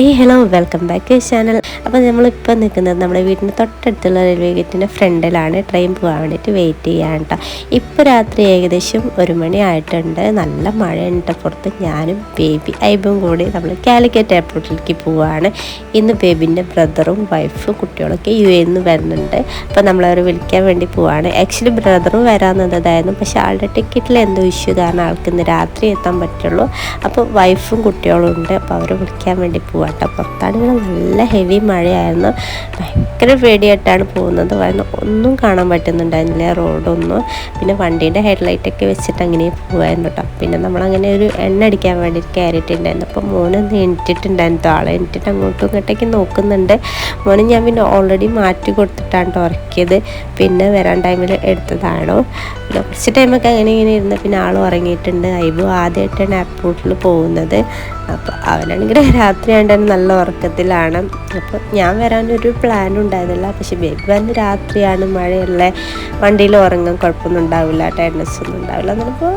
ഏയ് hello welcome back channel അപ്പോൾ നമ്മളിപ്പോൾ നിൽക്കുന്നത് നമ്മുടെ വീടിന്റെ തൊട്ടടുത്തുള്ള റെയിൽവേ ഗേറ്റിന്റെ ഫ്രണ്ടിലാണ്. ട്രെയിൻ പോകാൻ വേണ്ടിയിട്ട് വെയിറ്റ് ചെയ്യാൻ കേട്ടോ ഇപ്പോൾ രാത്രി ഏകദേശം ഒരു മണി ആയിട്ടുണ്ട്. നല്ല മഴയുണ്ട്. പുറത്ത് ഞാനും ബേബി ഐബും കൂടി നമ്മൾ കാലിക്കറ്റ് എയർപോർട്ടിലേക്ക് പോവുകയാണ് ഇന്ന് ബേബിന്റെ ബ്രദറും വൈഫും കുട്ടികളൊക്കെ യു എയിൽ നിന്ന് വരുന്നുണ്ട്. അപ്പോൾ നമ്മളവരെ വിളിക്കാൻ വേണ്ടി പോവുകയാണ് ആക്ച്വലി ബ്രദറും വരാമെന്നതായിരുന്നു പക്ഷേ ആളുടെ ടിക്കറ്റിൽ എന്തോ ഇഷ്യൂ കാരണം ആൾക്ക് ഇന്ന് രാത്രി എത്താൻ പറ്റുള്ളൂ. അപ്പോൾ വൈഫും കുട്ടികളും ഉണ്ട്. അപ്പോൾ അവരെ വിളിക്കാൻ വേണ്ടി പോവാട്ടോ ഇവിടെ നല്ല ഹെവി മഴയായിരുന്നു. ഭയങ്കര പേടിയായിട്ടാണ് പോകുന്നത്. കാരണം ഒന്നും കാണാൻ പറ്റുന്നുണ്ടായിരുന്നില്ല. റോഡൊന്നും. പിന്നെ വണ്ടീന്റെ ഹെഡ്ലൈറ്റൊക്കെ വെച്ചിട്ട് അങ്ങനെ പോകുമായിരുന്നു കേട്ടോ പിന്നെ നമ്മളങ്ങനെ ഒരു എണ്ണ അടിക്കാൻ വേണ്ടി കയറിയിട്ടുണ്ടായിരുന്നു അപ്പോൾ മോനൊന്ന് എണിറ്റിട്ടുണ്ടായിരുന്നു ആളെ എണിറ്റിട്ട് അങ്ങോട്ടും ഇങ്ങോട്ടേക്ക് നോക്കുന്നുണ്ട്. മോനെ ഞാൻ പിന്നെ ഓൾറെഡി മാറ്റി കൊടുത്തിട്ടാണ് ട്ടോ ഉറക്കിയത്. പിന്നെ വരാൻ ടൈമിൽ എടുത്തതാണോ. പിന്നെ കുറച്ച് ടൈമൊക്കെ അങ്ങനെ ഇങ്ങനെ ഇരുന്ന് പിന്നെ ആൾ ഉറങ്ങിയിട്ടുണ്ട്. ഐബു ആദ്യമായിട്ടാണ് എയർപോർട്ടിൽ പോകുന്നത്. അപ്പോൾ അവനാണെങ്കിൽ രാത്രി ആണ്ടാണ് നല്ല ഉറക്കത്തിലാണ്. അപ്പോൾ ഞാൻ വരാനൊരു പ്ലാൻ ഉണ്ടായിരുന്നില്ല പക്ഷെ ബേബി വന്ന് രാത്രിയാണ് മഴയല്ലേ വണ്ടിയിൽ ഉറങ്ങാൻ കുഴപ്പമൊന്നും ഉണ്ടാവില്ല ടയർനെസ് ഒന്നും ഉണ്ടാവില്ല. എന്നപ്പോൾ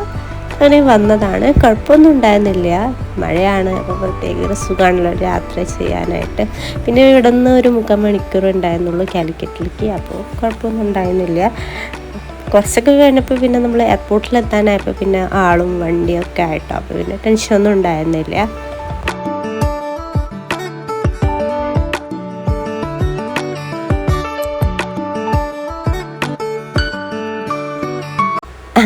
അങ്ങനെ വന്നതാണ്. കുഴപ്പമൊന്നും ഉണ്ടായിരുന്നില്ല. മഴയാണ് അപ്പോൾ പ്രത്യേക സുഖമാണല്ലോ യാത്ര ചെയ്യാനായിട്ട്. പിന്നെ ഇവിടെ നിന്ന് ഒരു മുക്കാൽ മണിക്കൂർ ഉണ്ടായിരുന്നുള്ളൂ കാലിക്കറ്റിലേക്ക് അപ്പോൾ കുഴപ്പമൊന്നും ഉണ്ടായിരുന്നില്ല. കുറച്ചൊക്കെ കഴിഞ്ഞപ്പോൾ പിന്നെ നമ്മൾ എയർപോർട്ടിൽ എത്താനായപ്പോൾ പിന്നെ ആളും വണ്ടിയൊക്കെ ആയിട്ടോ അപ്പോൾ പിന്നെ ടെൻഷനൊന്നും ഉണ്ടായിരുന്നില്ല.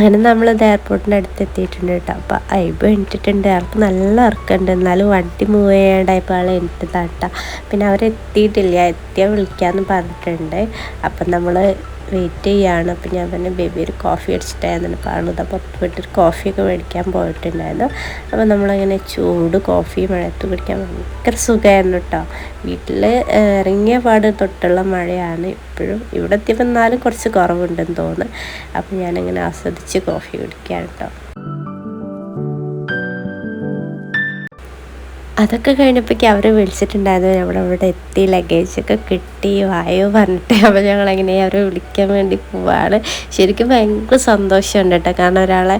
അങ്ങനെ നമ്മൾ എയർപോർട്ടിന്റെ അടുത്ത് എത്തിയിട്ടുണ്ട് കേട്ടോ. അപ്പോൾ ഐബ് എണിറ്റിട്ടുണ്ട് അവർക്ക് നല്ല ഇറക്കുന്നുണ്ട് എന്നാലും വണ്ടി മൂവ് ചെയ്യാണ്ടായപ്പോൾ ആൾ എണിറ്റ് തട്ടാം. പിന്നെ അവരെത്തിയിട്ടില്ല. എത്തിയാൽ വിളിക്കാമെന്ന് പറഞ്ഞിട്ടുണ്ട്. അപ്പം നമ്മൾ വെയിറ്റ് ചെയ്യാണ് അപ്പം ഞാൻ പറഞ്ഞു ബേബി ഒരു കോഫി അടിച്ചിട്ടായിരുന്നു പറഞ്ഞത് അപ്പോൾ പുറത്ത് പോയിട്ടൊരു കോഫിയൊക്കെ മേടിക്കാൻ പോയിട്ടുണ്ടായിരുന്നു. അപ്പോൾ നമ്മളങ്ങനെ ചൂട് കോഫി മഴയത്ത് കുടിക്കാൻ ഭയങ്കര സുഖമായിരുന്നു കേട്ടോ വീട്ടിൽ ഇറങ്ങിയ പാട് തൊട്ടുള്ള മഴയാണ്. ഇപ്പോഴും ഇവിടെ എത്തിയപ്പോൾ എന്നാലും കുറച്ച് കുറവുണ്ടെന്ന് തോന്നുന്നു. അപ്പോൾ ഞാനിങ്ങനെ ആസ്വദിച്ച് കോഫി കുടിക്കുകയാണ് കേട്ടോ അതൊക്കെ കഴിഞ്ഞപ്പോഴേക്കും അവർ വിളിച്ചിട്ടുണ്ടായിരുന്നു നമ്മൾ അവിടെ എത്തി ലഗേജൊക്കെ കിട്ടി വായോ പറഞ്ഞിട്ട്. അപ്പോൾ ഞങ്ങൾ എങ്ങനെ അവരെ വിളിക്കാൻ വേണ്ടി പോവാണ്. ശരിക്കും ഭയങ്കര സന്തോഷമുണ്ട് കേട്ടോ. കാരണം ഒരാളെ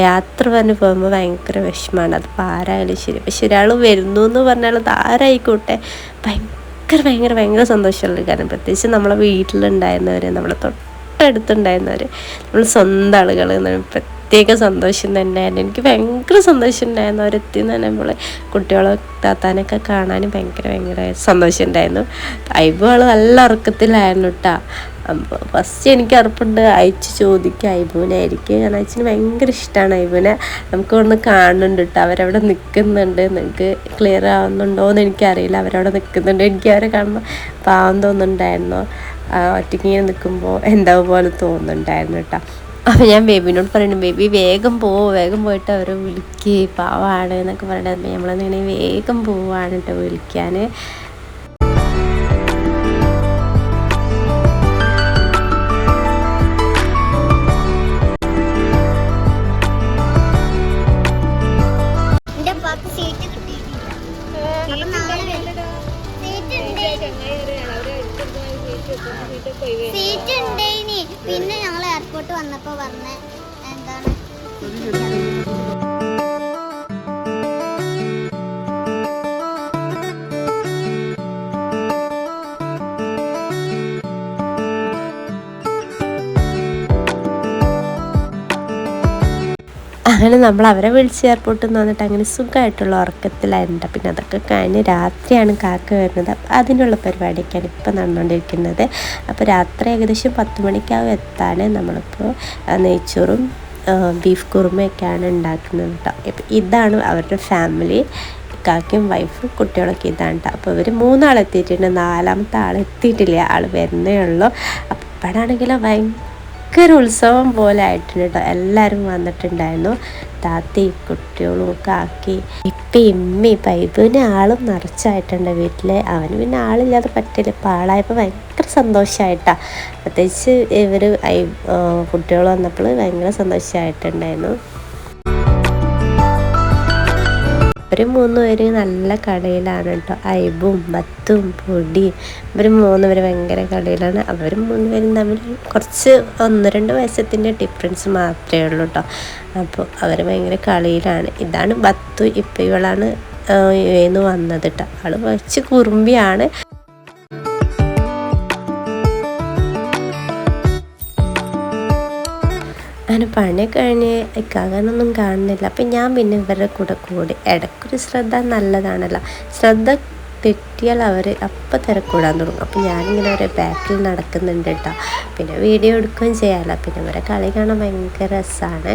യാത്ര പറഞ്ഞ് പോകുമ്പോൾ ഭയങ്കര വിഷമമാണ്. അത് ആരായാലും ശരി. പക്ഷെ ഒരാൾ വരുന്നു എന്ന് പറഞ്ഞാൽ അത് ആരായിക്കോട്ടെ? ഭയങ്കര ഭയങ്കര ഭയങ്കര സന്തോഷമുള്ള കാരണം പ്രത്യേകിച്ച് നമ്മളെ വീട്ടിലുണ്ടായിരുന്നവർ നമ്മളെ തൊട്ടടുത്തുണ്ടായിരുന്നവർ നമ്മൾ സ്വന്തം ആളുകൾ പ്രത്യേക സന്തോഷം തന്നെയായിരുന്നു. എനിക്ക് ഭയങ്കര സന്തോഷം ഉണ്ടായിരുന്നു അവരെത്തി എന്ന് പറയുമ്പോൾ കുട്ടികളെ താത്താനൊക്കെ കാണാനും ഭയങ്കര ഭയങ്കര സന്തോഷം ഉണ്ടായിരുന്നു. ഐബു ആൾ നല്ല ഉറക്കത്തിലായിരുന്നു കേട്ടോ അപ്പോൾ ഫസ്റ്റ് എനിക്ക് ഉറപ്പുണ്ട്. അയച്ചു ചോദിക്കുക ഐബുവിനായിരിക്കും കാരണം അയച്ചിന് ഭയങ്കര ഇഷ്ടമാണ് അയ്യൂനെ നമുക്ക് ഒന്ന് കാണുന്നുണ്ട് കേട്ടോ അവരവിടെ നിൽക്കുന്നുണ്ട് നിങ്ങൾക്ക് ക്ലിയർ ആവുന്നുണ്ടോ എന്ന് എനിക്കറിയില്ല. അവരവിടെ നിൽക്കുന്നുണ്ട് എനിക്ക് അവരെ കാണുമ്പോൾ പാവം തോന്നുന്നുണ്ടായിരുന്നു. ഒറ്റയ്ക്ക് ഇങ്ങനെ നിൽക്കുമ്പോൾ എന്താ പോലെ തോന്നുന്നുണ്ടായിരുന്നു കേട്ടോ അപ്പോൾ ഞാൻ ബേബിനോട് പറയുന്നു ബേബി വേഗം പോവോ വേഗം പോയിട്ട് അവർ വിളിക്കേ പാവാണ് എന്നൊക്കെ പറയണത് നമ്മളങ്ങനെ വേഗം പോവാണ് കേട്ടോ വിളിക്കാൻ അങ്ങനെ നമ്മൾ അവരെ വിളിച്ച് എയർപോർട്ടിൽ നിന്ന് വന്നിട്ട് അങ്ങനെ സുഖമായിട്ടുള്ള ഉറക്കത്തിലായിരുന്നു. പിന്നെ അതൊക്കെ കഴിഞ്ഞ് രാത്രിയാണ് കാക്ക വരുന്നത്. അതിനുള്ള പരിപാടിയൊക്കെയാണ് ഇപ്പോൾ നടന്നുകൊണ്ടിരിക്കുന്നത് അപ്പോൾ രാത്രി ഏകദേശം പത്ത് മണിക്കാവും എത്താൻ നമ്മളിപ്പോൾ നെയ്ച്ചോറും ബീഫ് കുറുമയൊക്കെയാണ് ഉണ്ടാക്കുന്നത് കേട്ടോ. ഇപ്പം ഇതാണ് അവരുടെ ഫാമിലി കാക്കയും വൈഫും കുട്ടികളൊക്കെ ഇതാണ് കേട്ടോ. അപ്പോൾ ഇവർ മൂന്നാളെത്തിയിട്ടുണ്ട്. നാലാമത്തെ ആൾ എത്തിയിട്ടില്ല ആൾ വരുന്നേ ഉള്ളൂ. അപ്പോൾ ഇപ്പോഴാണെങ്കിലോ ഭയങ്കര ഉത്സവം പോലെ ആയിട്ടുണ്ട് കേട്ടോ എല്ലാവരും വന്നിട്ടുണ്ടായിരുന്നു. താത്തി കുട്ടികളും ഒക്കെ ആക്കി. ഇപ്പം ഇമ്മി പൈബുവിന് ആളും നിറച്ചായിട്ടുണ്ട് വീട്ടിൽ അവന് പിന്നെ ആളില്ലാതെ പറ്റില്ല. ഇപ്പം ആളായപ്പോൾ ഭയങ്കര സന്തോഷമായിട്ടാണ് പ്രത്യേകിച്ച് ഇവർ കുട്ടികൾ വന്നപ്പോൾ ഭയങ്കര സന്തോഷമായിട്ടുണ്ടായിരുന്നു ഇവർ മൂന്ന് പേര് നല്ല കടയിലാണ് കേട്ടോ. അയബും ബത്തും പൊടി ഇവർ മൂന്ന് പേര് ഭയങ്കര കടയിലാണ്. അവരും മൂന്ന് പേരും തമ്മിൽ കുറച്ച് ഒന്ന് രണ്ട് വയസ്സത്തിന്റെ ഡിഫറൻസ് മാത്രമേ ഉള്ളൂ കേട്ടോ. അപ്പോൾ അവർ ഭയങ്കര കളിയിലാണ്. ഇതാണ് ബത്തു. ഇപ്പം ഇവളാണ് വന്നത് കേട്ടോ. അവൾ കുറച്ച് കുറുമ്പിയാണ്. അങ്ങനെ പണി കഴിഞ്ഞ് ഇക്കാകാനൊന്നും കാണുന്നില്ല. അപ്പം ഞാൻ പിന്നെ ഇവരുടെ കൂടെ കൂടി ഇടയ്ക്കൊരു ശ്രദ്ധ നല്ലതാണല്ലോ. ശ്രദ്ധ തെറ്റിയാൽ അവർ അപ്പം തിരക്കൂടാൻ തുടങ്ങും. അപ്പം ഞാനിങ്ങനെ അവരെ ബാക്കിൽ നടക്കുന്നുണ്ട് കേട്ടോ. പിന്നെ വീഡിയോ എടുക്കുകയും ചെയ്യാമല്ലോ. പിന്നെ ഇവരെ കളി കാണാൻ ഭയങ്കര രസമാണ്.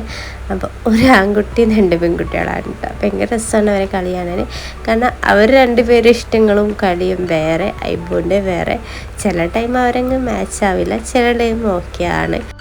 അപ്പോൾ ഒരു ആൺകുട്ടി രണ്ട് പെൺകുട്ടികളാണ് കേട്ടോ. ഭയങ്കര രസമാണ് അവരെ കളി കാണാൻ. കാരണം അവർ രണ്ടുപേരും ഇഷ്ടങ്ങളും കളിയും വേറെ ഐബുന്റെ വേറെ. ചില ടൈം അവരങ്ങ് മാച്ച് ആവില്ല ചില ടൈം ഓക്കെ മൂന്നാളും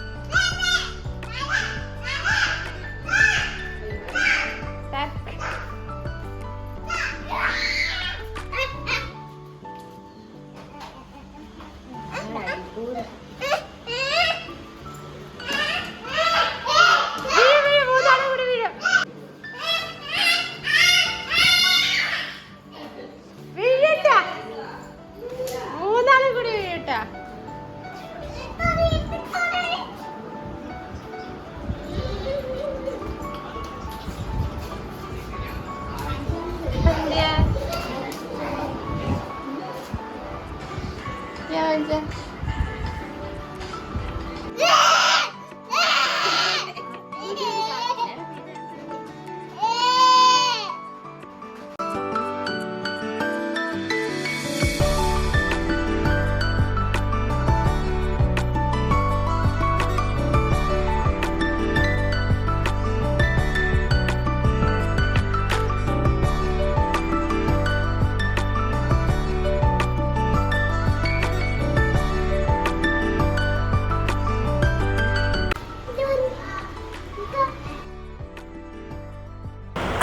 Görüşmek üzere.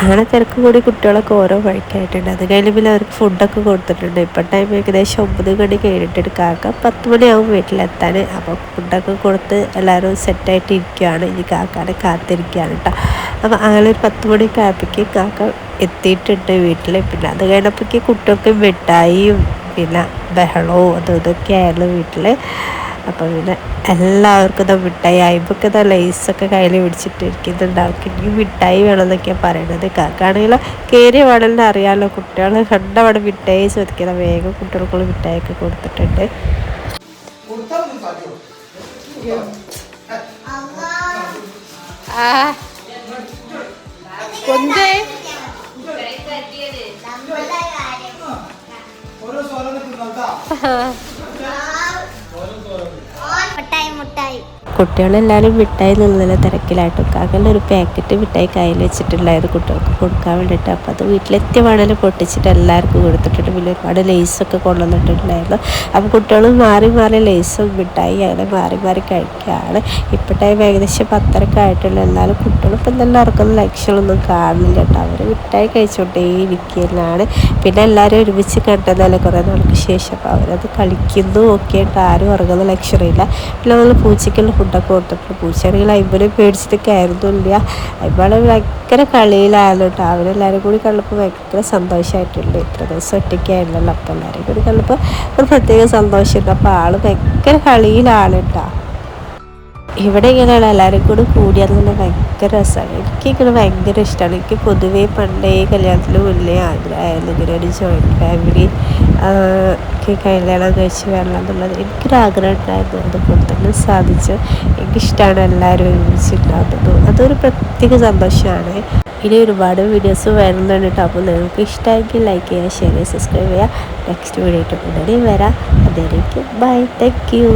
അങ്ങനെ തിരക്ക് കൂടി കുട്ടികളൊക്കെ ഓരോ വഴിക്കായിട്ടുണ്ട്. അത് കഴിഞ്ഞ് പിന്നെ അവർക്ക് ഫുഡൊക്കെ കൊടുത്തിട്ടുണ്ട്. ഇപ്പം ടൈം ഏകദേശം ഒമ്പത് മണി കഴിഞ്ഞിട്ട് കാക്ക പത്ത് മണിയാവും വീട്ടിലെത്താൻ അപ്പോൾ ഫുഡൊക്കെ കൊടുത്ത് എല്ലാവരും സെറ്റായിട്ട് ഇരിക്കുകയാണ് ഇനി കാക്കാനെ കാത്തിരിക്കുകയാണ് കേട്ടോ. അപ്പോൾ അങ്ങനെ ഒരു പത്ത് മണിയൊക്കെ കാപ്പിക്ക് കാക്ക എത്തിയിട്ടുണ്ട് വീട്ടിൽ. പിന്നെ അത് കഴിഞ്ഞപ്പോഴേക്ക് കുട്ടികൾക്ക് മിഠായിയും പിന്നെ ബഹളവും അതും ഇതൊക്കെ ആയിരുന്നു വീട്ടിൽ. അപ്പോൾ പിന്നെ എല്ലാവർക്കും ഇതാ മിഠായി അയിമ്പൊക്കെ ഇതാ ലൈസൊക്കെ കയ്യിൽ പിടിച്ചിട്ട് ഇരിക്കുന്നുണ്ടാവും എനിക്ക് മിഠായി വേണമെന്നൊക്കെയാണ് പറയണത്. കാക്കാണെങ്കിൽ കയറിയ വേണമെന്ന് അറിയാമല്ലോ കുട്ടികൾ കണ്ടവിടെ മിഠായി ചോദിക്കുന്ന വേഗം കുട്ടികൾക്കുള്ള മിഠായിയൊക്കെ കൊടുത്തിട്ടുണ്ട്. ആ കൊന്തേ കുട്ടികളെല്ലാവരും മിഠായി നിന്നില്ല തിരക്കിലായിട്ട് കാക്കന്റെ ഒരു പാക്കറ്റ് മിഠായി കയ്യിൽ വെച്ചിട്ടുണ്ടായത് കുട്ടികൾക്ക് കൊടുക്കാൻ വേണ്ടിയിട്ട്. അപ്പോൾ അത് വീട്ടിലെത്തിയ പാടൽ പൊട്ടിച്ചിട്ട് എല്ലാവർക്കും കൊടുത്തിട്ടുണ്ട്. പിന്നെ ഒരുപാട് ലേസൊക്കെ കൊണ്ടുവന്നിട്ടുണ്ടായിരുന്നു. അപ്പോൾ കുട്ടികൾ മാറി മാറി ലേസും മിഠായി അങ്ങനെ മാറി മാറി കഴിക്കുകയാണ്. ഇപ്പോൾ ടൈം ഏകദേശം പത്തരക്ക് ആയിട്ടുള്ളൂ. എന്നാലും കുട്ടികൾ ഇപ്പം തന്നെ ഇറക്കുന്ന ലക്ഷണമൊന്നും കാണുന്നില്ല കേട്ടോ. അവർ മിഠായി കഴിച്ചുകൊണ്ടേ ഇരിക്കുന്നതാണ് പിന്നെ എല്ലാവരും ഒരുമിച്ച് കണ്ടതല്ലേ കുറേ നാൾക്ക് ശേഷം. അപ്പോൾ അവരത് കളിക്കുന്നു ഒക്കെ ആയിട്ട് ആരും ഇറങ്ങുന്ന ലക്ഷണമില്ല പിന്നെ നമ്മൾ പൂച്ചയ്ക്കുള്ള ഫുഡൊക്കെ കൊടുത്തിട്ടുണ്ട് പൂച്ചയാണെങ്കിൽ അയ്മ്പനെ പേടിച്ചിട്ട് കയറുന്നില്ല അയ്മ്പളെ ഭയങ്കര കളിയിലായിരുന്നു കേട്ടോ. അവരെല്ലാവരും കൂടി കണ്ടപ്പോൾ ഭയങ്കര സന്തോഷമായിട്ടുണ്ട് ഇത്ര ദിവസം ഒറ്റയ്ക്കായിരുന്നല്ലോ അപ്പോൾ എല്ലാവരും കൂടി കണ്ടപ്പോൾ ഒരു പ്രത്യേക സന്തോഷമുണ്ട് അപ്പോൾ ആൾ ഭയങ്കര കളിയിലാണ് കേട്ടോ. ഇവിടെ ഇങ്ങനെയുള്ള എല്ലാവരും കൂടി കൂടിയാൽ തന്നെ ഭയങ്കര രസമാണ്. എനിക്കിങ്ങനെ ഭയങ്കര ഇഷ്ടമാണ് എനിക്ക് പൊതുവേ പണ്ടേ കല്യാണത്തിന് മുന്നേ ആഗ്രഹമായിരുന്നു ഇങ്ങനെ ഒരു ജോയിന്റ് ഫാമിലി കല്യാണം കഴിച്ച് വരണം എന്നുള്ളത്. എനിക്കൊരു ആഗ്രഹം ഉണ്ടായിരുന്നു. അതുപോലെ തന്നെ സാധിച്ചു. എനിക്കിഷ്ടമാണ് എല്ലാവരും ഒരുമിച്ചിട്ടാകുന്നത് അതൊരു പ്രത്യേക സന്തോഷമാണ്. ഇനി ഒരുപാട് വീഡിയോസ് വരുന്നുണ്ട് കേട്ടോ അപ്പോൾ നിങ്ങൾക്ക് ഇഷ്ടമായെങ്കിൽ ലൈക്ക് ചെയ്യുക ഷെയർ ചെയ്യുക സബ്സ്ക്രൈബ് ചെയ്യുക. നെക്സ്റ്റ് വീഡിയോ ഇട്ട് ഉടനെ വരാം. അതിലേക്ക് ബൈ താങ്ക് യു